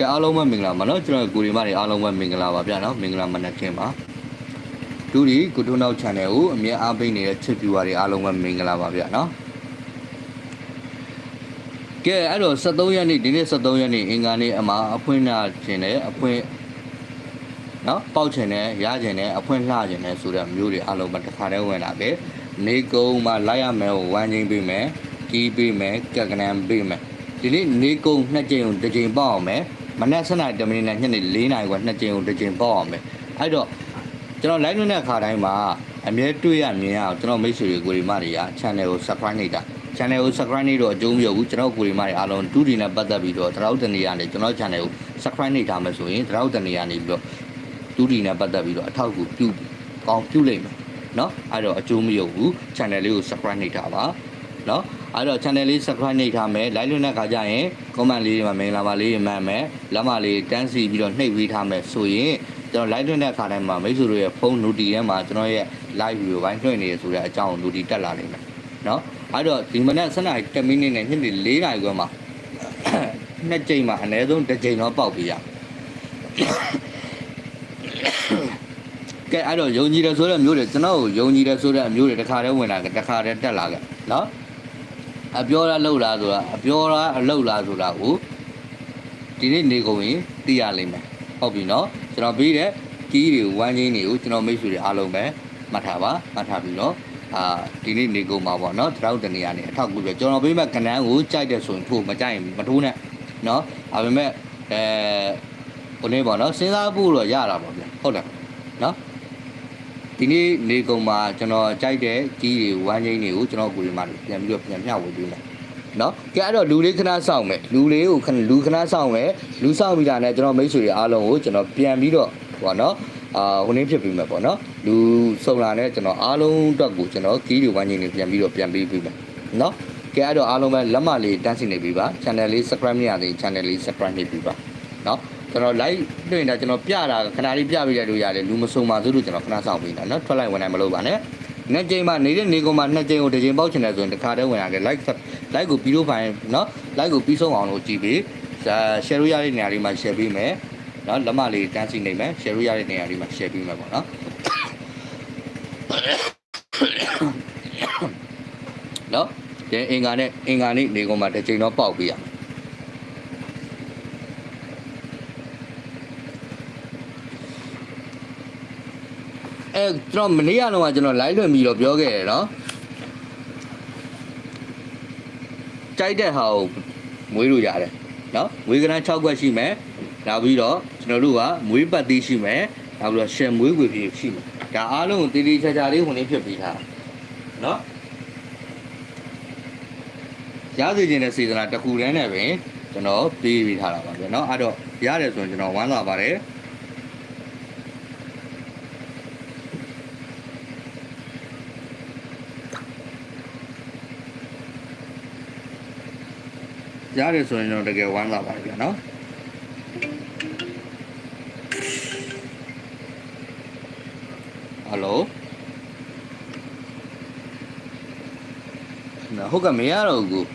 ကဲအားလုံးပဲမင်္ဂလာပါနော်ကျွန်တော်ကိုရီမတွေအားလုံးပဲမင်္ဂလာပါဗျာနော်မင်္ဂလာမနက်ခင်းပါဒူဒီကုထုနောက် channel ကိုအမြဲအားပေးနေတဲ့ချစ် viewer တွေအားလုံးပဲမင်္ဂလာပါဗျာနော်ကဲအဲ့တော့73ရက်နေ့ဒီနေ့73ရက်နေ့အင်္ဂါနေ့အမှာအဖွင့်နာခြင်းနဲ့အဖွင့်နော်ပေါက်ခြင်းနဲ့ရခြင်းနဲ့အဖွင့်လှခြင်းနဲ့ဆိုတဲ့မျိုးတွေအားလုံးပဲတစ်ခါတည်းဝင်လာပဲနေကုန်းမှာလိုက်ရမယ်ကိုဝမ်းချင်းပေးမယ်ကြီးပေးမယ်ကက်ကနန်ပေးမယ်ဒီနေ့နေကုန်းနှစ်ကြိမ်ကိုတစ်ကြိမ်ပေါက်အောင်မယ် မနက်7:00နာရီ10မိနစ်နဲ့ညနေ4:00နာရီကနှစ်ကြိမ်ကိုတစ်ကြိမ်ပေါက်အောင်မယ်အဲ့တော့ကျွန်တော် live လွှင့်တဲ့အခါတိုင်းမှာအမြဲတွေ့ရမြင်ရအောင်ကျွန်တော်မိတ်ဆွေတွေကိုရီမတွေက channel ကို subscribe နေတာ channel ကို subscribe နေတော့အကျိုးမရဘူးကျွန်တော်ကိုရီမတွေအားလုံးတူဒီနဲ့ပတ်သက်ပြီးတော့တရောက်တနေရနေကျွန်တော် channel ကို subscribe နေထားမယ်ဆိုရင်တရောက်တနေရနေပြီးတော့တူဒီနဲ့ပတ်သက်ပြီးတော့အထောက်အကူပြုကောင်းပြုလိမ့်မယ်เนาะအဲ့တော့အကျိုးမရဘူး channel လေးကို subscribe နေထားပါเนาะ အဲ့တော့ channel လေး subscribe နေထားမယ် like လွှင့်တဲ့အခါကျရင် comment လေးတွေမှာမင်္ဂလာပါလေးတွေမှန်မယ်လက်မလေးတန်းစီပြီးတော့နှိပ်ပေးထားမယ်ဆိုရင်ကျွန်တော် live လွှင့်တဲ့အခါတိုင်းမှာမိတ်ဆွေတို့ရဲ့ဖုန်း notif ထဲမှာကျွန်တော်ရဲ့ live video ဘိုင်းလွှင့်နေရဆိုတဲ့အကြောင်း notif တက်လာနိုင်မယ်เนาะအဲ့တော့ဒီမနက်7နာရီ10မိနစ်နဲ့ညနေ4နာရီခွဲမှာ နှစ်ကြိမ်မှာအနည်းဆုံးတစ်ကြိမ်တော့ပေါက်ပြရကဲအဲ့တော့ယုံကြည်တယ်ဆိုတဲ့မျိုးတွေကျွန်တော်ကိုယုံကြည်တယ်ဆိုတဲ့အမျိုးတွေတစ်ခါတည်းဝင်လာကြတစ်ခါတည်းတက်လာကြနော် အပြောရလှုပ်လားဆိုတာအပြောရအလှုပ်လားဆိုတာကိုဒီနေ့နေကုန်ရင်သိရလိမ့်မယ်ဟုတ်ပြီနော်ကျွန်တော်ပြီးတဲ့ကြီးတွေဝမ်းချင်းတွေကိုကျွန်တော်မိတ်ဆွေတွေအားလုံးပဲမှတ်ထားပါမှတ်ထားပြီးတော့အာဒီနေ့နေကုန်ပါပေါ့နော်တရောက်တနေရနေအထောက်ကူပြကျွန်တော်ပြီးမဲ့ကနန်းကိုကြိုက်တယ်ဆိုရင်ထိုးမကြိုက်ရင်မထိုးနဲ့နော်ဒါပေမဲ့အဲဟိုနေ့ပေါ့နော်စဉ်းစားဖို့တော့ရတာပေါ့ဗျဟုတ်တယ်နော် ဒီနေ့နေကုန်မှာကျွန်တော်ကြိုက်တဲ့ကြီးတွေဝမ်းချင်းတွေကိုကျွန်တော်ကိုယ်ဒီမှာပြန်ပြီးတော့ပြန်မျှဝေပေးမယ်နော်ကဲအဲ့တော့လူလေးခဏစောင့်မယ်လူလေးကိုခဏလူခဏစောင့်မယ်လူစောင့်ပြီးတာနဲ့ကျွန်တော်မိတ်ဆွေတွေအားလုံးကိုကျွန်တော်ပြန်ပြီးတော့ဟောနော်အာဟိုနေ့ဖြစ်ပြီးမယ်ပေါ့နော်လူစုံလာနဲ့ကျွန်တော်အားလုံးအတွက်ကိုကျွန်တော်ကီးတွေဝမ်းချင်းတွေပြန်ပြီးတော့ပြန်ပေးပြီးမယ်နော်ကဲအဲ့တော့အားလုံးပဲလက်မလေးတန်းစီနေပြီပါ channel လေး subscribe မရသေး channel လေး subscribe နေပြီပါ နော်ကျွန်တော် live တွေ့နေတာကျွန်တော်ပြတာခဏလေးပြပေးရလို့ရတယ်လူမစုံပါဘူးလို့ကျွန်တော်ခဏစောင့်ပေးတာနော်ထွက်လိုက်ဝင်နိုင်မလို့ပါနဲ့နှစ်ကြိမ်မှနေတဲ့နေကုန်မှနှစ်ကြိမ်ကိုတစ်ကြိမ်ပေါက်ချင်တယ်ဆိုရင်တစ်ခါတည်းဝင်ရတယ် like like ကိုပြီးတော့ဖိုင်နော် like ကိုပြီးဆုံးအောင်လို့ကြည့်ပေး share လို့ရတဲ့နေရာလေးမှာ share ပေးမယ်နော်လက်မလေးတန်းစီနေမယ် share လို့ရတဲ့နေရာလေးမှာ share ပေးမယ်ပေါ့နော်နော်ဒီအင်္ဂါနဲ့အင်္ဂါနေ့နေကုန်မှာတစ်ကြိမ်တော့ပေါက်ပေးရမယ် ကျွန်တော်မနေ့ကတော့ကျွန်တော် live လွှင့်ပြီးတော့ပြောခဲ့တယ်နော်ကြိုက်တဲ့ဟာကိုမွေးလို့ရတယ်နော်မွေးကနန်း6ခွက်ရှိမယ်နောက်ပြီးတော့ကျွန်တော်တို့ကမွေးပတ်သေးရှိမယ်နောက်ပြီးတော့ရှယ်မွေးခွေပြေရှိမယ်ဒါအားလုံးကိုတည်တည်ချာချာလေးဝင်နေဖြစ်ပြီးထားနော်ရစေခြင်းတဲ့စေတနာတစ်ခုတည်းနဲ့ပင်ကျွန်တော်ပြေးပြီးထားတာပါဗျာနော်အဲ့တော့ရတယ်ဆိုရင်ကျွန်တော်ဝမ်းသာပါတယ် ရတယ်ဆိုရင်ကျွန်တော်တကယ်ဝမ်းသာပါတယ်ဗျာနော်ဟယ်လိုနော်ဟုတ်ကဲ့မရတော့ဘူး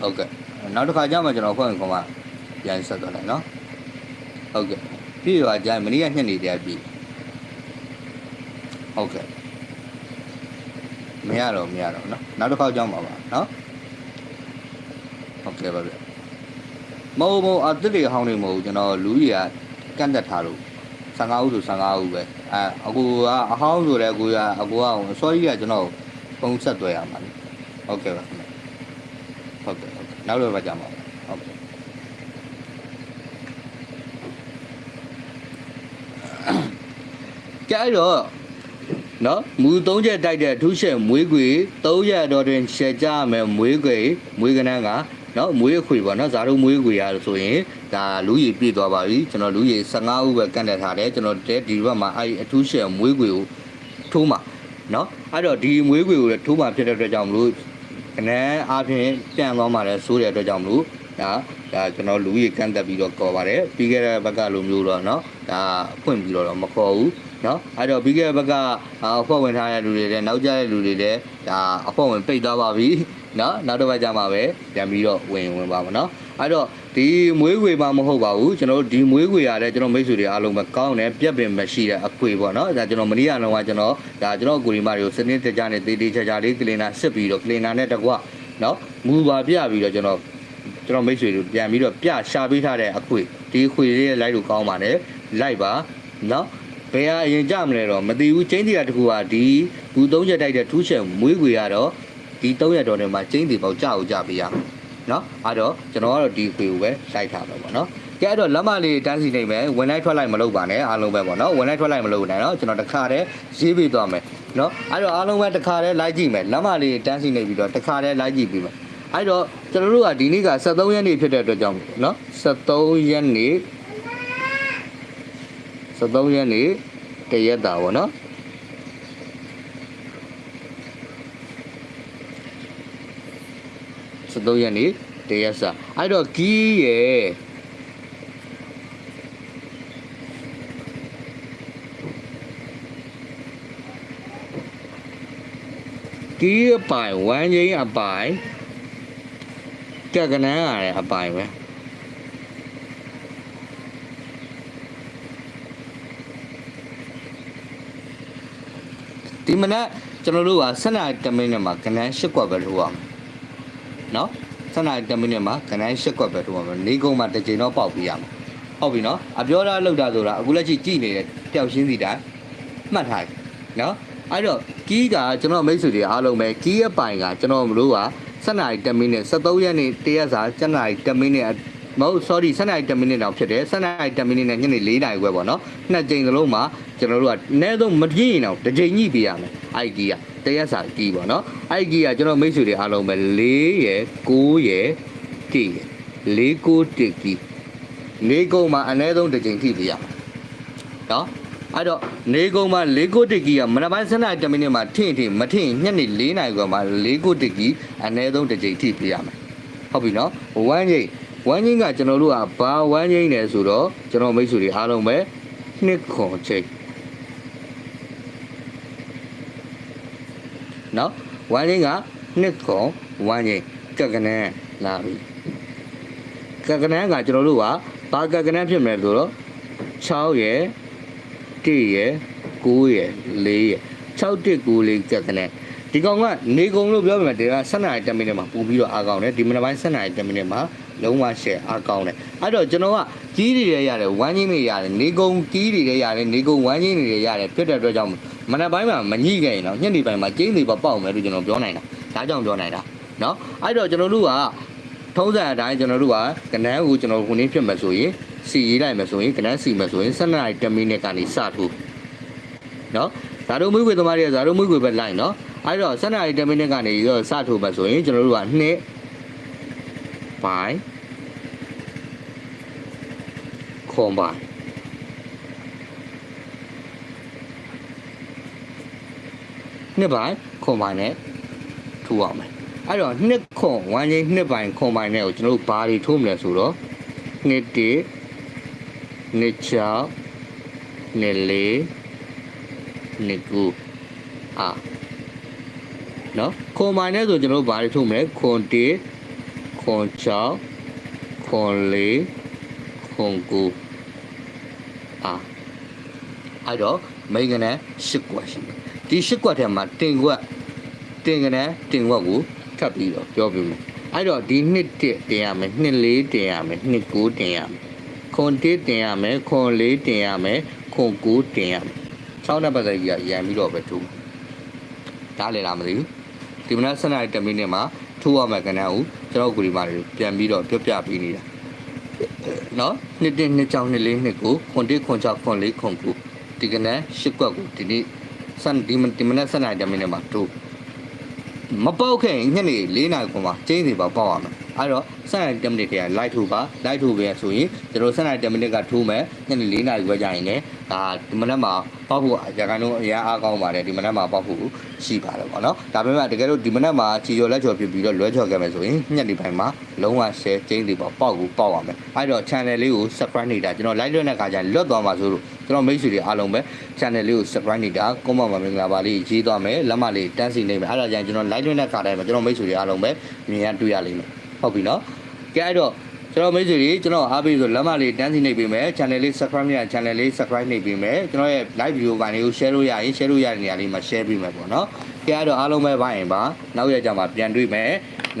ဟုတ်ကဲ့နောက်တစ်ခါကျမှကျွန်တော်ဖွင့်ခွန်မှပြန်ဆက်သွားလိုက်နော်ဟုတ်ကဲ့ပြီးတော့ကြာမနေ့ကညနေတည်းပြီဟုတ်ကဲ့မရတော့မရတော့နော်နောက်တစ်ခါကြောင်းပါပါနော်ဟုတ်ကဲ့ပါဗျ မဟုတ်မဟုတ်အတစ်တွေဟောင်းနေမဟုတ်ဘူးကျွန်တော်လူကြီးကကန့်တက်ထားလို့15ဦးဆို15ဦးပဲအဲအကူကအဟောင်းဆိုတဲ့အကူကအကူကအစောကြီးကကျွန်တော်ပုံဆက်သွဲရမှာလေဟုတ်ကဲ့ပါခင်ဗျဟုတ်ကဲ့ဟုတ်ကဲ့နောက်တော့ပါကြမှာပါဟုတ်ကဲ့ကဲအဲ့တော့နော်မူ၃ချက်တိုက်တဲ့အထူးရှယ်မွေးခွေ၃ရက်တော့တွင်ရှယ်ကြရမယ်မွေးခွေမွေးကနန်းက နော်မွေးခွေပေါ့နော်ဇာတို့မွေးခွေရဆိုရင်ဒါလူကြီးပြည့်သွားပါပြီကျွန်တော်လူကြီး15ဦးပဲကန့်တက်ထားတယ်ကျွန်တော်တဲဒီဘက်မှာအဲ့ဒီအထူးရှယ်မွေးခွေကိုထိုးမှာနော်အဲ့တော့ဒီမွေးခွေကိုလည်းထိုးမှာဖြစ်တဲ့အတွက်ကြောင့်မလို့အနေအားဖြင့်ပြန်သွားမှာလဲဆိုးတဲ့အတွက်ကြောင့်မလို့ဒါဒါကျွန်တော်လူကြီးကန့်တက်ပြီးတော့ခေါ်ပါတယ်ပြီးခဲ့တဲ့ဘက်ကလိုမျိုးတော့နော်ဒါဖွင့်ပြီးတော့မခေါ်ဘူး နော်အဲ့တော့ပြီးခဲ့တဲ့ဘက်ကအဖွဲ့ဝင်ထားတဲ့လူတွေလည်းနောက်ကျတဲ့လူတွေလည်းဒါအဖွဲ့ဝင်ပိတ်သွားပါပြီနော်နောက်တစ်ပတ်ကျမှပဲပြန်ပြီးတော့ဝင်ဝင်ပါမယ်နော်အဲ့တော့ဒီမွေးခွေမှမဟုတ်ပါဘူးကျွန်တော်တို့ဒီမွေးခွေရတဲ့ကျွန်တော်မိတ်ဆွေတွေအားလုံးပဲကောင်းတယ်ပြက်ပင်မရှိတဲ့အခွေပေါ့နော်ဒါကျွန်တော်မနေ့ကတော့ကကျွန်တော်ဒါကျွန်တော်ကိုရီမာတွေကိုစနစ်တကျနဲ့တေးသေးချာချာလေးကလင်နာစစ်ပြီးတော့ကလင်နာနဲ့တကွနော်မူပါပြပြီးတော့ကျွန်တော်ကျွန်တော်မိတ်ဆွေတွေပြန်ပြီးတော့ပြရှာပေးထားတဲ့အခွေဒီအခွေလေးရဲ့လိုက်လို့ကောင်းပါတယ်လိုက်ပါနော် ဘယ်ဟာအရင်ကြမလဲတော့မသိဘူးချင်းတီတာတခုကဒီဘူးသုံးချက်တိုက်တဲ့ထူးချက်မွေးခွေရတော့ဒီ3ရက်တော်ထဲမှာချင်းတီပေါက်ကြောက်ကြပေးရမယ်နော်အဲ့တော့ကျွန်တော်ကတော့ဒီခွေကိုပဲလိုက်ထားမှာပေါ့နော်ကဲအဲ့တော့လက်မလေးတန်းစီနေမယ်ဝင်လိုက်ထွက်လိုက်မလုပ်ပါနဲ့အားလုံးပဲပေါ့နော်ဝင်လိုက်ထွက်လိုက်မလုပ်နဲ့နော်ကျွန်တော်တခါတည်းရေးပေးသွားမယ်နော်အဲ့တော့အားလုံးပဲတခါတည်းလိုက်ကြည့်မယ်လက်မလေးတန်းစီနေပြီးတော့တခါတည်းလိုက်ကြည့်ပြီးမယ်အဲ့တော့ကျွန်တော်တို့ကဒီနေ့က73ရက်နေ့ဖြစ်တဲ့အတွက်ကြောင့်နော်73ရက်နေ့ 73ရက်နေ့တရက်တာပေါ့နော်73ရက်နေ့တရက်စာအဲ့တော့ကီးရဲ့ကီးအပိုင်ဝမ်းချင်းအပိုင်ကက်ကနန်းရတယ်အပိုင်ပဲ ဒီမနက်ကျွန်တော်တို့က7နာရီ10မိနစ်မှာကနန်း8ကွက်ပဲထိုးအောင်နော်7နာရီ10မိနစ်မှာခဏရှစ်ကွက်ပဲထိုးမှာမယ်နေကုန်းမှာတစ်ချိန်တော့ပေါက်ပြရမှာဟုတ်ပြီနော်အပြောတာလောက်တာဆိုတာအခုလက်ရှိကြည့်နေတဲ့ပျောက်ရှင်းစီတိုင်းမှတ်ထားတယ်နော်အဲ့တော့ကီးကကျွန်တော်မိတ်ဆွေတွေအားလုံးပဲကီးရဲ့ပိုင်ကကျွန်တော်မလို့က7နာရီ10မိနစ်73ရက်နေ့တရက်စာ7နာရီ10မိနစ် မဟုတ် sorry 7နာရီ10မိနစ်တော့ဖြစ်တယ်7နာရီ10မိနစ်နဲ့ညနေ4နာရီခွဲပေါ့နော်နှစ်ကြိမ်စလုံးမှာကျွန်တော်တို့ကအနည်းဆုံးမပြည့်ရင်တော့တစ်ကြိမ်ညှိပေးရမယ်အိုက်ကီးကတရက်စာကီးပေါ့နော်အိုက်ကီးကကျွန်တော်မိတ်ဆွေတွေအားလုံးပဲ4ရယ်9ရယ်1ရယ်4 9 1ကီးနေကုန်းမှာအနည်းဆုံးတစ်ကြိမ်ထိပေးရမယ်နော်အဲ့တော့နေကုန်းမှာ၄ကိုတစ်ကီကမနက်ပိုင်း7နာရီ10မိနစ်မှာထင့်ထင့်မထင့်ညနေ4နာရီခွဲမှာ၄ကိုတစ်ကီအနည်းဆုံးတစ်ကြိမ်ထိပေးရမယ်ဟုတ်ပြီနော်ဝမ်းကြီး ဝမ်းကြီးကကျွန်တော်တို့ကဘာဝမ်းကြီးလဲဆိုတော့ကျွန်တော်မိတ်ဆွေတွေအားလုံးပဲနှစ်ခွန်ချိန်နော်ဝမ်းကြီးကနှစ်ခွန်ဝမ်းကြီးကက်ကနန်းလာပြီကက်ကနန်းကကျွန်တော်တို့ကဘာကက်ကနန်းဖြစ်မလဲဆိုတော့6ရယ်1ရယ်9ရယ်4ရယ်6 1 9လေးကက်ကနန်းဒီကောင်ကနေကုံလို့ပြောပြမယ်ဒီက7နာရီ10မိနစ်မှာပူပြီးတော့အားကောင်းတယ်ဒီမနက်ပိုင်း7နာရီ10မိနစ်မှာ လုံးဝ share အားကောင်းတယ်အဲ့တော့ကျွန်တော်ကကြီးတွေရရတယ်ဝမ်းကြီးတွေရတယ်နေကုံကြီးတွေရတယ်နေကုံဝမ်းကြီးတွေရတယ်ဖြစ်တဲ့အတွက်ကြောင့်မနက်ပိုင်းမှာမညှိခဲ့ရင်တော့ညနေပိုင်းမှာကျင်းတွေပေါက်မယ်လို့ကျွန်တော်ပြောနိုင်တာဒါကြောင့်ပြောနိုင်တာเนาะအဲ့တော့ကျွန်တော်တို့ကထုံးစံအတိုင်းကျွန်တော်တို့ကကနန်းကိုကျွန်တော်ခုနေဖြစ်မယ်ဆိုရင်စီရေးလိုက်မယ်ဆိုရင်ကနန်းစီမယ်ဆိုရင်7နာရီ10မိနစ်ကနေစထိုးเนาะဇာတို့မွေးခွေသမားတွေကဇာတို့မွေးခွေပဲလိုက်เนาะအဲ့တော့7နာရီ10မိနစ်ကနေတော့စထိုးမယ်ဆိုရင်ကျွန်တော်တို့ကနှစ် ပိုင်းခွန်ပိုင်းနှစ်ပိုင်းခွန်ပိုင်းနဲ့ထိုးအောင်မယ်အဲ့တော့နှစ်ခွန်ဝမ်းချင်းနှစ်ပိုင်းခွန်ပိုင်းနဲ့ကိုကျွန်တော်တို့ဘာတွေထိုးမလဲဆိုတော့နှစ်တစ်နှစ်ချောက်နှစ်လေးနှစ်ကူအာနော်ခွန်ပိုင်းနဲ့ဆိုကျွန်တော်တို့ဘာတွေထိုးမလဲခွန်တစ် ခွန်ချောက်ခွန်လေးခွန်ကူအာအဲ့တော့မိန်ကနန်း၈ကွက်ရှိတယ်ဒီ၈ကွက်ထဲမှာတင်ကွက်တင်ကနန်းတင်ကွက်ကိုထပ်ပြီးတော့ပြောပြမယ်အဲ့တော့ဒီနှစ်တစ်တင်ရမယ်နှစ်လေးတင်ရမယ်နှစ်ကိုတင်ရမယ်ခွန်တစ်တင်ရမယ်ခွန်လေးတင်ရမယ်ခွန်ကိုတင်ရမယ်၆နှစ်ပတ်သက်ကြီးကရန်ပြီးတော့ပဲထိုးဒါလည်းလားမသိဘူးဒီမနက်7နာရီ10မိနစ်မှာ ထိုးရမယ်ကနန်းကိုကျွန်တော်ကိုဒီမှာပြန်ပြီးတော့ပြောပြပေးနေတာနော်နှစ်တစ်နှစ်ချောင်းနှစ်လေးနှစ်ကိုခွန်တစ်ခွန်ချောင်းခွန်လေးခွန်ကိုဒီကနေ့ရှစ်ကွက်ကိုဒီနေ့စံဒီမဒီမနေ့စံနိုင်တယ်မင်းနဲ့မှာတို့မပေါက်ခဲ့ရင်ညနေ၄နာရီခွန်မှာကျင်းစီပါပေါက်ရမယ်အဲ့တော့စံနိုင်10မိနစ်တည်းလိုက်ထိုးပါလိုက်ထိုးပဲဆိုရင်ကျွန်တော်စံနိုင်10မိနစ်ကထိုးမယ်ညနေ၄နာရီခွဲကြရင်လည်း ဒါဒီမနေ့မှာပေါက်ဖို့ရကန်တော့အရန်အားကောင်းပါတယ်ဒီမနေ့မှာပေါက်ဖို့ရှိပါတယ်ပေါ့နော်ဒါပေမဲ့တကယ်လို့ဒီမနေ့မှာချီကျော်လက်ကျော်ဖြစ်ပြီးတော့လွဲချော်ခဲ့မယ်ဆိုရင်ညနေပိုင်းမှာလုံးဝ share ကျင်းစီပါပေါက်ကိုပေါက်ရမယ်အဲ့တော့ channel လေးကို subscribe နေတာကျွန်တော် like လွှင့်တဲ့ခါကျရင်လွတ်သွားမှာဆိုလို့ကျွန်တော်မိတ်ဆွေတွေအားလုံးပဲ channel လေးကို subscribe နေတာ comment မှာမင်္ဂလာပါလေးရေးသွားမယ်လက်မလေးတန်းစီနေမယ်အဲ့ဒါကြရင်ကျွန်တော် like လွှင့်တဲ့ခါတိုင်းမှာကျွန်တော်မိတ်ဆွေတွေအားလုံးပဲမြင်ရတွေ့ရလိမ့်မယ်ဟုတ်ပြီနော်ကဲအဲ့တော့ ကျွန်တော်မိတ်ဆွေတွေကျွန်တော်အားပေးဆိုလက်မလေးတန်းစီနေပေးမယ် channel လေး subscribe နေရ channel လေး subscribe နေပေးမယ်ကျွန်တော်ရဲ့ live video ပိုင်းလေးကို share လို့ရရင် share လို့ရတဲ့နေရာလေးမှာ share ပေးမယ်ပေါ့နော်။ကြည့်ရတော့အားလုံးပဲပါရင်ပါနောက်ရက်ကြမှာပြန်တွေ့မယ်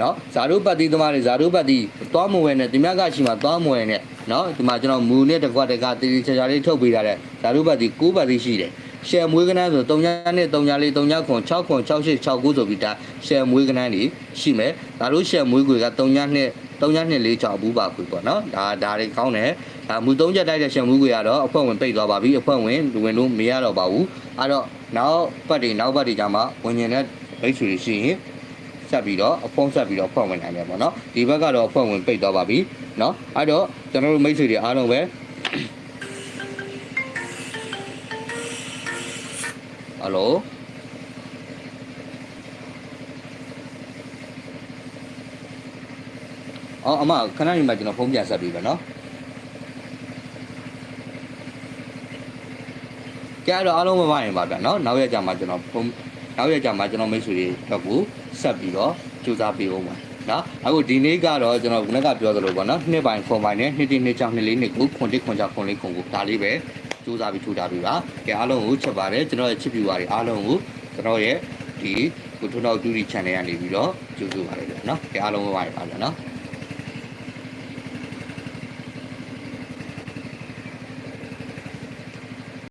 နော်ဇာတုပတ်တိသမားတွေဇာတုပတ်တိသွားမဝဲနဲ့ဒီမြတ်ကရှိမှာသွားမဝဲနဲ့နော်ဒီမှာကျွန်တော်မူနဲ့တကွက်တကတီတီချာချာလေးထုတ်ပေးထားတဲ့ဇာတုပတ်တိ9ပတ်တိရှိတယ် ရှယ်မွေးကနန်းဆို3ညနဲ့3ညလေး3ညခွန်6ခွန်6 8 6 9ဆိုပြီးဒါရှယ်မွေးကနန်းကြီးရှိမယ်ဒါတို့ရှယ်မွေးကွေက3ညနဲ့3ညနဲ့4 6ဘူးပါခွေပေါ့နော်ဒါဒါတွေကောင်းတယ်ဒါမူ3ချက်တိုက်တဲ့ရှယ်မွေးကွေကတော့အဖွဲ့ဝင်ပိတ်သွားပါပြီအဖွဲ့ဝင်လူဝင်လို့မရတော့ပါဘူးအဲ့တော့နောက်ပတ်တွေနောက်ပတ်တွေကြမှာဝင်ရင်လည်းမိတ်ဆွေတွေရှိရင်ဆက်ပြီးတော့အဖုံးဆက်ပြီးတော့ဖွင့်ဝင်နိုင်တယ်ပေါ့နော်ဒီဘက်ကတော့ဖွင့်ဝင်ပိတ်သွားပါပြီနော်အဲ့တော့ကျွန်တော်တို့မိတ်ဆွေတွေအားလုံးပဲ ဟယ်လိုအော်အမခဏနေမှကျွန်တော်ဖုန်းပြန်ဆက်ပြီးပဲနော်ကြတော့အားလုံးမပါရင်ပါဗျာနော်နောက်ရက်ကြမှာကျွန်တော်ဖုန်းနောက်ရက်ကြမှာကျွန်တော်မိတ်ဆွေတွေတော့ကိုဆက်ပြီးတော့ကြိုးစားပေးအောင်ပါနော်အခုဒီနေ့ကတော့ကျွန်တော်ခုနကပြောသလိုပေါ့နော်နှစ်ပိုင်းခွန်ပိုင်းနဲ့နှစ်တိနှစ်ချောင်းနှစ်လေးနှစ်ကိုခွန်တိခွန်ချောင်းခွန်လေးခွန်ကိုဒါလေးပဲ ကြိုးစားပြီးထူတာပြပါကဲအားလုံးကိုချက်ပါတယ်ကျွန်တော်ရဲ့ချစ်ပြူပါတွေအားလုံးကိုကျွန်တော်ရဲ့ဒီကိုထွန်းတော်တူဒီ channel ကနေပြီးတော့ကြိုးစားပါတယ်ဗျာနော်ကဲအားလုံးပါပါပါဗျာနော်